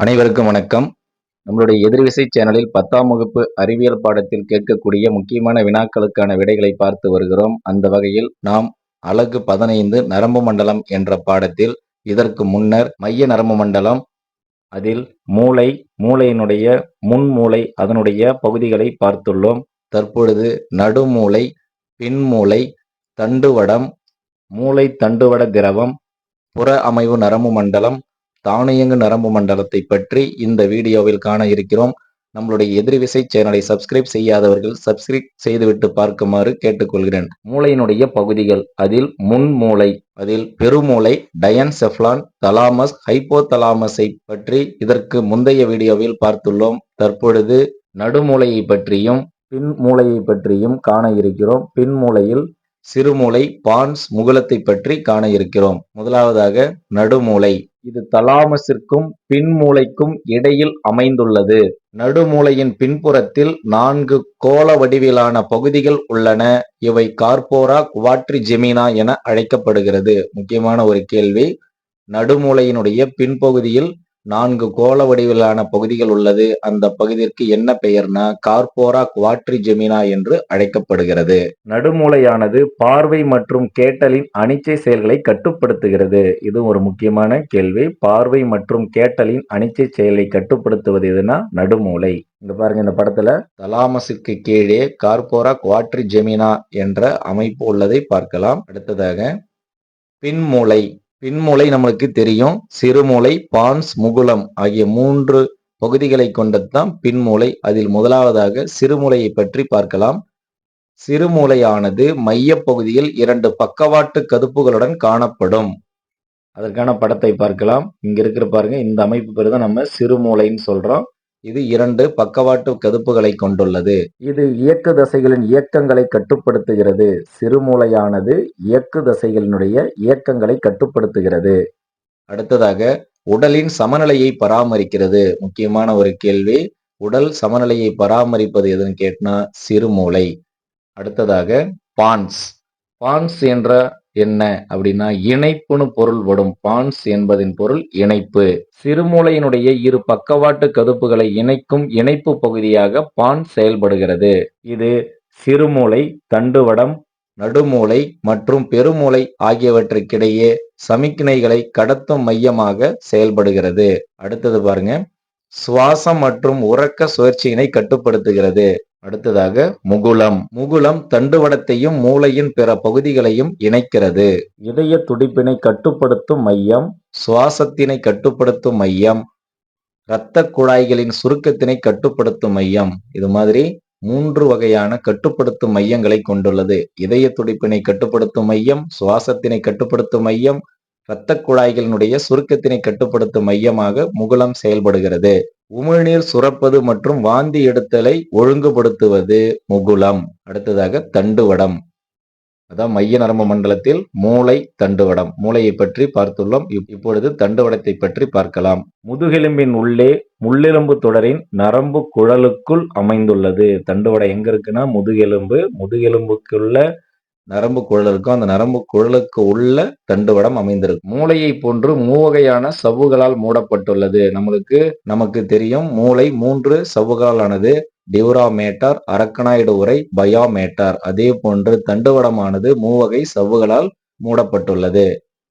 அனைவருக்கும் வணக்கம். நம்மளுடைய எதிர்விசை சேனலில் பத்தாம் வகுப்பு அறிவியல் பாடத்தில் கேட்கக்கூடிய முக்கியமான வினாக்களுக்கான விடைகளை பார்த்து வருகிறோம். அந்த வகையில் நாம் அழகு பதினைந்து நரம்பு மண்டலம் என்ற பாடத்தில் இதற்கு முன்னர் மைய நரம்பு மண்டலம் அதில் மூளை மூளையினுடைய முன்மூளை அதனுடைய பகுதிகளை பார்த்துள்ளோம். தற்பொழுது நடுமூளை பின்மூளை தண்டுவடம் மூளை தண்டுவட திரவம் புற அமைவு நரம்பு மண்டலம் தானியங்கு நரம்பு மண்டலத்தை பற்றி இந்த வீடியோவில் காண இருக்கிறோம். நம்மளுடைய எதிர்விசை சேனலை சப்ஸ்கிரைப் செய்யாதவர்கள் சப்ஸ்கிரைப் செய்துவிட்டு பார்க்குமாறு கேட்டுக்கொள்கிறேன். மூளையினுடைய பகுதிகள் அதில் முன் மூளை அதில் பெருமூளை டயன்செஃப்லான் தலாமஸ் ஹைப்போதலாமஸை பற்றி இதற்கு முந்தைய வீடியோவில் பார்த்துள்ளோம். தற்பொழுது நடுமூளையை பற்றியும் பின் மூளையை பற்றியும் காண இருக்கிறோம். பின் மூளையில் சிறுமூளை பான்ஸ் முகுலத்தை பற்றி காண இருக்கிறோம். முதலாவதாக நடுமூளை. இது தலாமஸிற்கும் பின்மூளைக்கும் இடையில் அமைந்துள்ளது. நடுமூளையின் பின்புறத்தில் நான்கு கோள வடிவிலான பகுதிகள் உள்ளன. இவை கார்போரா குவாட்ரி ஜெமினா என அழைக்கப்படுகிறது. முக்கியமான ஒரு கேள்வி நடுமூளையினுடைய பின்பகுதியில் நான்கு கோள வடிவிலான பகுதிகள் உள்ளது. அந்த பகுதிக்கு என்ன பெயர்னா கார்போரா குவாட்ரி ஜெமினா என்று அழைக்கப்படுகிறது. நடுமூளையானது பார்வை மற்றும் கேட்டலின் அனிச்சை செயல்களை கட்டுப்படுத்துகிறது. இது ஒரு முக்கியமான கேள்வி. பார்வை மற்றும் கேட்டலின் அனிச்சை செயலை கட்டுப்படுத்துவது எதுனா நடுமூளை. இங்க பாருங்க இந்த படத்துல. தலாமஸுக்கு கீழே கார்போரா குவாட்ரி ஜெமினா என்ற அமைப்பு உள்ளதை பார்க்கலாம். அடுத்ததாக பின்மூளை. பின்மூளை நம்மளுக்கு தெரியும். சிறுமூளை பான்ஸ் முகுலம் ஆகிய மூன்று பகுதிகளை கொண்டது தான் பின்மூளை. அதில் முதலாவதாக சிறுமூளையை பற்றி பார்க்கலாம். சிறுமூளையானது மைய பகுதியில் இரண்டு பக்கவாட்டு கதுப்புகளுடன் காணப்படும். அதற்கான படத்தை பார்க்கலாம். இங்க இருக்கிற பாருங்க இந்த அமைப்பு பேர் தான் நம்ம சிறுமூளைன்னு சொல்றோம். இது இரண்டு பக்கவாட்டு கதுப்புகளை கொண்டுள்ளது. இது இயக்கு தசைகளின் இயக்கங்களை கட்டுப்படுத்துகிறது. சிறுமூளையானது இயக்கு தசைகளினுடைய இயக்கங்களை கட்டுப்படுத்துகிறது. அடுத்ததாக உடலின் சமநிலையை பராமரிக்கிறது. முக்கியமான ஒரு கேள்வி உடல் சமநிலையை பராமரிப்பது எதுன்னு கேட்டினா சிறுமூளை. அடுத்ததாக பான்ஸ். பான்ஸ் என்ற என்ன அப்படின்னா இணைப்புன்னு பொருள்படும் பான்ஸ் என்பதின் பொருள் இணைப்பு. சிறுமூளையினுடைய இரு பக்கவாட்டு கதுப்புகளை இணைக்கும் இணைப்பு பகுதியாக பான் செயல்படுகிறது. இது சிறுமூளை தண்டுவடம் நடுமூளை மற்றும் பெருமூளை ஆகியவற்றுக்கிடையே சமிக்ஞைகளை கடத்தும் மையமாக செயல்படுகிறது. அடுத்தது பாருங்க. சுவாசம் மற்றும் உறக்க சுழற்சியினை கட்டுப்படுத்துகிறது. அடுத்ததாக முகுலம் முகுலம் தண்டுவடத்தையும் மூளையின் பிற பகுதிகளையும் இணைக்கிறது. இதய துடிப்பினை கட்டுப்படுத்தும் மையம். சுவாசத்தினை கட்டுப்படுத்தும் மையம். இரத்த குழாய்களின் சுருக்கத்தினை கட்டுப்படுத்தும் மையம். இது மாதிரி மூன்று வகையான கட்டுப்படுத்தும் மையங்களை கொண்டுள்ளது. இதய துடிப்பினை கட்டுப்படுத்தும் மையம் சுவாசத்தினை கட்டுப்படுத்தும் மையம் இரத்த குழாய்களினுடைய சுருக்கத்தினை கட்டுப்படுத்தும் மையமாக முகுலம் செயல்படுகிறது. உமிழ்நீர் சுரப்பது மற்றும் வாந்தி எடுத்தலை ஒழுங்குபடுத்துவது முகுலம். அடுத்ததாக தண்டுவடம். அதான் மைய நரம்பு மண்டலத்தில் மூளை தண்டுவடம். மூளையை பற்றி பார்த்துள்ளோம். இப்பொழுது தண்டுவடத்தை பற்றி பார்க்கலாம். முதுகெலும்பின் உள்ளே முள்ளெலும்பு தொடரின் நரம்பு குழலுக்குள் அமைந்துள்ளது. தண்டுவடம் எங்க இருக்குன்னா முதுகெலும்பு. முதுகெலும்புக்குள்ள நரம்பு குழல் இருக்கும். அந்த நரம்பு குழலுக்கு உள்ள தண்டுவடம் அமைந்திருக்கும். மூளையை போன்று மூவகையான சவ்வுகளால் மூடப்பட்டுள்ளது. நம்மளுக்கு நமக்கு தெரியும் மூளை மூன்று சவ்வுகளானது டியூராமேட்டார் அரக்கனாய்டு உரை பயோமேட்டார். அதே போன்று தண்டுவடமானது மூவகை சவ்வுகளால் மூடப்பட்டுள்ளது.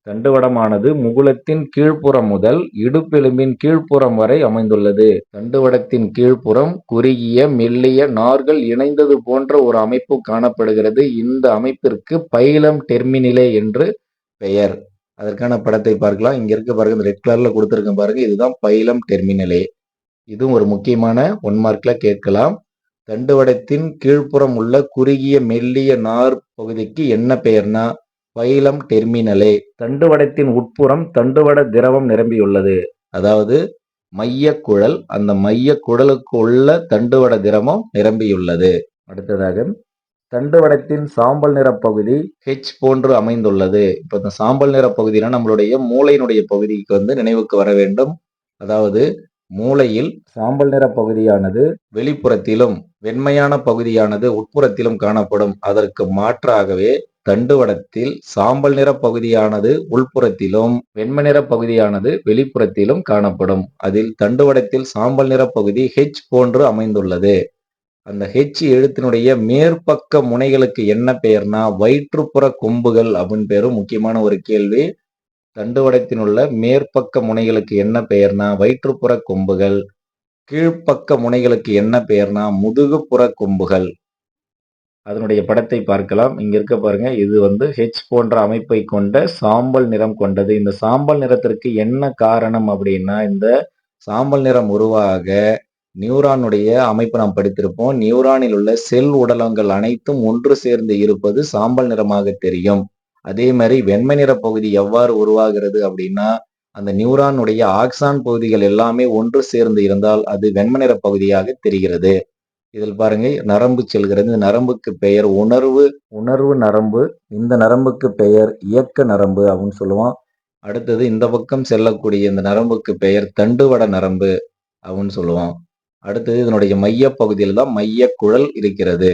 தண்டுவடமானது முகுலத்தின் கீழ்ப்புறம் முதல் இடுப்பெலும்பின் கீழ்ப்புறம் வரை அமைந்துள்ளது. தண்டுவடத்தின் கீழ்ப்புறம் குறுகிய மெல்லிய நார்கள் இணைந்தது போன்ற ஒரு அமைப்பு காணப்படுகிறது. இந்த அமைப்பிற்கு பைலம் டெர்மினிலே என்று பெயர். அதற்கான படத்தை பார்க்கலாம். இங்க இருக்க பாருங்க இந்த ரெட் கலர்ல கொடுத்துருக்கேன் பாருங்க இதுதான் பைலம் டெர்மினலே. இதுவும் ஒரு முக்கியமான ஒன் மார்க்ல கேட்கலாம். தண்டுவடத்தின் கீழ்ப்புறம் உள்ள குறுகிய மெல்லிய நார் பகுதிக்கு என்ன பெயர்னா பைலம் டெர்மினலே. தண்டுவடத்தின் உட்புறம் தண்டுவட திரவம் நிரம்பியுள்ளது. அதாவது மைய குழல் அந்த மைய குழலுக்கு உள்ள தண்டுவட திரவம் நிரம்பியுள்ளது. அடுத்ததாக தண்டுவடத்தின் சாம்பல் நிற பகுதி ஹெச் போன்று அமைந்துள்ளது. இப்போ இந்த சாம்பல் நிற பகுதினா நம்மளுடைய மூளையினுடைய பகுதிக்கு வந்து நினைவுக்கு வர வேண்டும். அதாவது மூளையில் சாம்பல் நிற பகுதியானது வெளிப்புறத்திலும் வெண்மையான பகுதியானது உட்புறத்திலும் காணப்படும். அதற்கு மாற்றாகவே தண்டுவடத்தில் சாம்பல் நிற பகுதியானது உள்புறத்திலும் வெண்மை நிற பகுதியானது வெளிப்புறத்திலும் காணப்படும். அதில் தண்டுவடத்தில் சாம்பல் நிற பகுதி ஹெச் போன்று அமைந்துள்ளது. அந்த ஹெச் எழுத்தினுடைய மேற்பக்க முனைகளுக்கு என்ன பெயர்னா வயிற்றுப்புற கொம்புகள் அப்படின்னு பேரும் முக்கியமான ஒரு கேள்வி. தண்டுவடத்தினுள்ள மேற்பக்க முனைகளுக்கு என்ன பெயர்னா வயிற்றுப்புற கொம்புகள் கீழ்ப்பக்க முனைகளுக்கு என்ன பெயர்னா முதுகுப்புற கொம்புகள். அதனுடைய படத்தை பார்க்கலாம். இங்க இருக்க பாருங்க இது வந்து ஹெச் போன்ற அமைப்பை கொண்ட சாம்பல் நிறம் கொண்டது. இந்த சாம்பல் நிறத்திற்கு என்ன காரணம் அப்படின்னா இந்த சாம்பல் நிறம் உருவாக நியூரானுடைய அமைப்பு நாம் படித்திருப்போம். நியூரானில் உள்ள செல் உடலங்கள் அனைத்தும் ஒன்று சேர்ந்து இருப்பது சாம்பல் நிறமாக தெரியும். அதே மாதிரி வெண்மை நிற பகுதி எவ்வாறு உருவாகிறது அப்படின்னா அந்த நியூரானுடைய ஆக்சான் பகுதிகள் எல்லாமே ஒன்று சேர்ந்து இருந்தால் அது வெண்மை நிற பகுதியாக தெரிகிறது. இதில் பாருங்க நரம்பு செல்கிறது. இந்த நரம்புக்கு பெயர் உணர்வு உணர்வு நரம்பு. இந்த நரம்புக்கு பெயர் இயக்க நரம்பு அப்படின்னு சொல்லுவோம். அடுத்தது இந்த பக்கம் செல்லக்கூடிய இந்த நரம்புக்கு பெயர் தண்டுவட நரம்பு அப்படின்னு சொல்லுவோம். அடுத்தது இதனுடைய மைய பகுதியில் தான் மைய குழல் இருக்கிறது.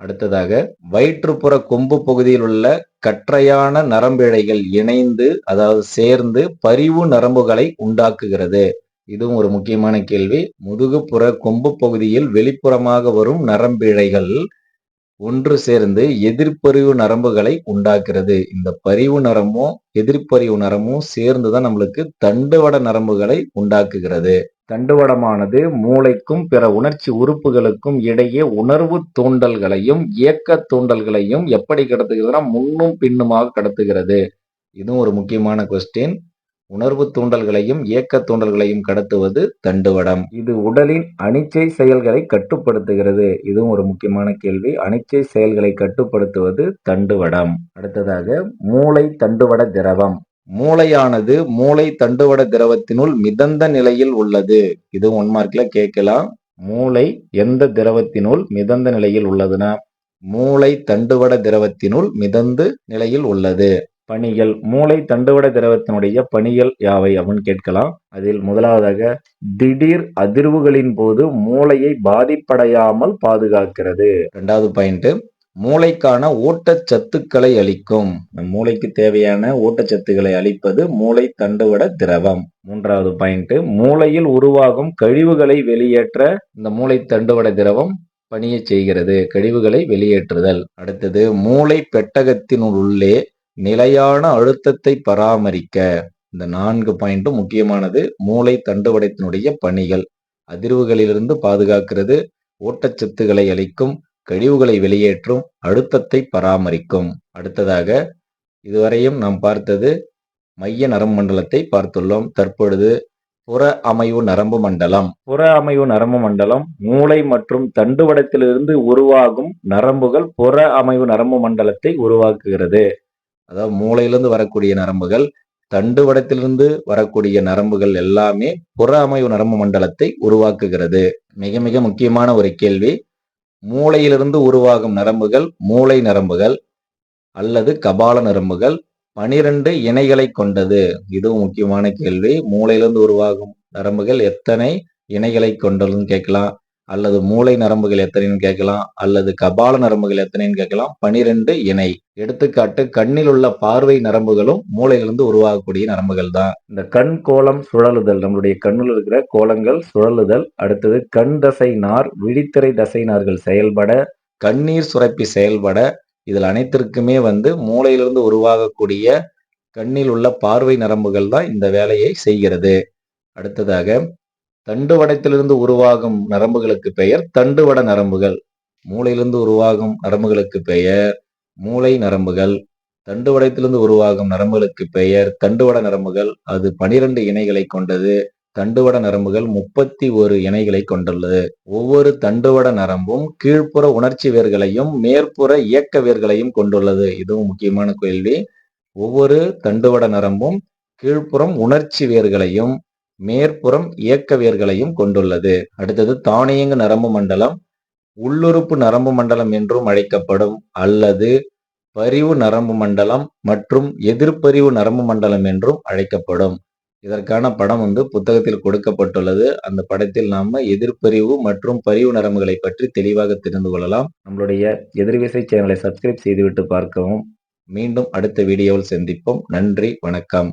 அடுத்ததாக வயிற்றுப்புற கொம்பு பகுதியில் உள்ள கற்றையான நரம்பிழைகள் இணைந்து அதாவது சேர்ந்து பரிவு நரம்புகளை உண்டாக்குகிறது. இதுவும் ஒரு முக்கியமான கேள்வி. முதுகுப்புற கொம்பு பகுதியில் வெளிப்புறமாக வரும் நரம்பிழைகள் ஒன்று சேர்ந்து எதிர்ப்பறிவு நரம்புகளை உண்டாக்குறது இந்த பரிவு நரமும் எதிர்ப்பறிவு நரம்பும் சேர்ந்துதான் நம்மளுக்கு தண்டுவட நரம்புகளை உண்டாக்குகிறது. தண்டுவடமானது மூளைக்கும் பிற உணர்ச்சி உறுப்புகளுக்கும் இடையே உணர்வு தூண்டல்களையும் இயக்க தூண்டல்களையும் எப்படி கடத்துகிறதுனா முன்னும் பின்னுமாக கடத்துகிறது. இதுவும் ஒரு முக்கியமான கொஸ்டின் உணர்வு தூண்டல்களையும் இயக்க தூண்டல்களையும் கடத்துவது தண்டுவடம். இது உடலின் அனிச்சை செயல்களை கட்டுப்படுத்துகிறது. இதுவும் ஒரு முக்கியமான கேள்வி. அனிச்சை செயல்களை கட்டுப்படுத்துவது தண்டுவடம். அடுத்ததாக மூளை தண்டுவட திரவம். மூளையானது மூளை தண்டுவட திரவத்தினுள் மிதந்த நிலையில் உள்ளது. இது ஒன் மார்க்ல கேட்கலாம். மூளை எந்த திரவத்தினுள் மிதந்த நிலையில் உள்ளதுன்னா? மூளை தண்டுவட திரவத்தினுள் மிதந்து நிலையில் உள்ளது. பணிகள். மூளை தண்டுவட திரவத்தினுடைய பணிகள் யாவை அப்படின்னு கேட்கலாம். அதில் முதலாவதாக திடீர் அதிர்வுகளின் போது மூளையை பாதிப்படையாமல் பாதுகாக்கிறது. இரண்டாவது பாயிண்ட் மூளைக்கான ஊட்டச்சத்துக்களை அளிக்கும். மூளைக்கு தேவையான ஊட்டச்சத்துக்களை அளிப்பது மூளை தண்டுவட திரவம். மூன்றாவது பாயிண்ட் மூளையில் உருவாகும் கழிவுகளை வெளியேற்ற இந்த மூளை தண்டுவட திரவம் பணியை செய்கிறது. கழிவுகளை வெளியேற்றுதல். அடுத்தது மூளை பெட்டகத்தினுள் உள்ளே நிலையான அழுத்தத்தை பராமரிக்க. இந்த நான்கு பாயிண்ட்டும் முக்கியமானது மூளை தண்டுவடத்தினுடைய பணிகள். அதிர்வுகளிலிருந்து பாதுகாக்கிறது ஊட்டச்சத்துக்களை அளிக்கும் கழிவுகளை வெளியேற்றும் அழுத்தத்தை பராமரிக்கும். அடுத்ததாக இதுவரையும் நாம் பார்த்தது மைய நரம்பு மண்டலத்தை பார்த்துள்ளோம். தற்பொழுது புற அமைவு நரம்பு மண்டலம். புற அமைவு நரம்பு மண்டலம் மூளை மற்றும் தண்டுவடத்திலிருந்து உருவாகும் நரம்புகள் புற அமைவு நரம்பு மண்டலத்தை உருவாக்குகிறது. அதாவது மூளையிலிருந்து வரக்கூடிய நரம்புகள் தண்டுவடத்திலிருந்து வரக்கூடிய நரம்புகள் எல்லாமே புற அமைவு நரம்பு மண்டலத்தை உருவாக்குகிறது. மிக மிக முக்கியமான ஒரு கேள்வி. மூளையிலிருந்து உருவாகும் நரம்புகள் மூளை நரம்புகள் அல்லது கபால நரம்புகள் பனிரெண்டு இணைகளை கொண்டது. இதுவும் முக்கியமான கேள்வி. மூளையிலிருந்து உருவாகும் நரம்புகள் எத்தனை இணைகளை கொண்டதுன்னு கேட்கலாம். அல்லது மூளை நரம்புகள் எத்தனைன்னு கேட்கலாம் அல்லது கபால நரம்புகள் எத்தனைன்னு கேட்கலாம். பனிரெண்டு இணை. எடுத்துக்காட்டு கண்ணில் உள்ள பார்வை நரம்புகளும் மூளையிலிருந்து உருவாகக்கூடிய நரம்புகள் தான். இந்த கண் கோலம் சுழலுதல் நம்மளுடைய கண்ணில் இருக்கிற கோலங்கள் சுழலுதல். அடுத்தது கண் தசை நார் விழித்திரை தசை நார்கள் செயல்பட கண்ணீர் சுரப்பி செயல்பட இதில் அனைத்திற்குமே வந்து மூளையிலிருந்து உருவாகக்கூடிய கண்ணில் உள்ள பார்வை நரம்புகள் தான் இந்த வேலையை செய்கிறது. அடுத்ததாக தண்டுவடத்திலிருந்து உருவாகும் நரம்புகளுக்கு பெயர் தண்டுவட நரம்புகள். மூளையிலிருந்து உருவாகும் நரம்புகளுக்கு பெயர் மூளை நரம்புகள். தண்டுவடத்திலிருந்து உருவாகும் நரம்புகளுக்கு பெயர் தண்டுவட நரம்புகள். அது பனிரெண்டு இணைகளை கொண்டது. தண்டுவட நரம்புகள் முப்பத்தி ஒரு இணைகளை கொண்டுள்ளது. ஒவ்வொரு தண்டுவட நரம்பும் கீழ்ப்புற உணர்ச்சி வேர்களையும் மேற்புற இயக்க வேர்களையும் கொண்டுள்ளது. இதுவும் முக்கியமான கேள்வி. ஒவ்வொரு தண்டுவட நரம்பும் கீழ்ப்புறம் உணர்ச்சி வேர்களையும் மேற்புறம் இயக்கவியர்களையும் கொண்டுள்ளது. அடுத்தது தானியங்கு நரம்பு மண்டலம். உள்ளுறுப்பு நரம்பு மண்டலம் என்றும் அழைக்கப்படும் அல்லது பரிவு நரம்பு மண்டலம் மற்றும் எதிர்ப்பரிவு நரம்பு மண்டலம் என்றும் அழைக்கப்படும். இதற்கான படம் வந்து புத்தகத்தில் கொடுக்கப்பட்டுள்ளது. அந்த படத்தில் நாம எதிர்ப்பறிவு மற்றும் பரிவு நரம்புகளை பற்றி தெளிவாக தெரிந்து கொள்ளலாம். நம்மளுடைய எதிர்விசை சேனலை சப்ஸ்கிரைப் செய்துவிட்டு பார்க்கவும். மீண்டும் அடுத்த வீடியோவில் சந்திப்போம். நன்றி வணக்கம்.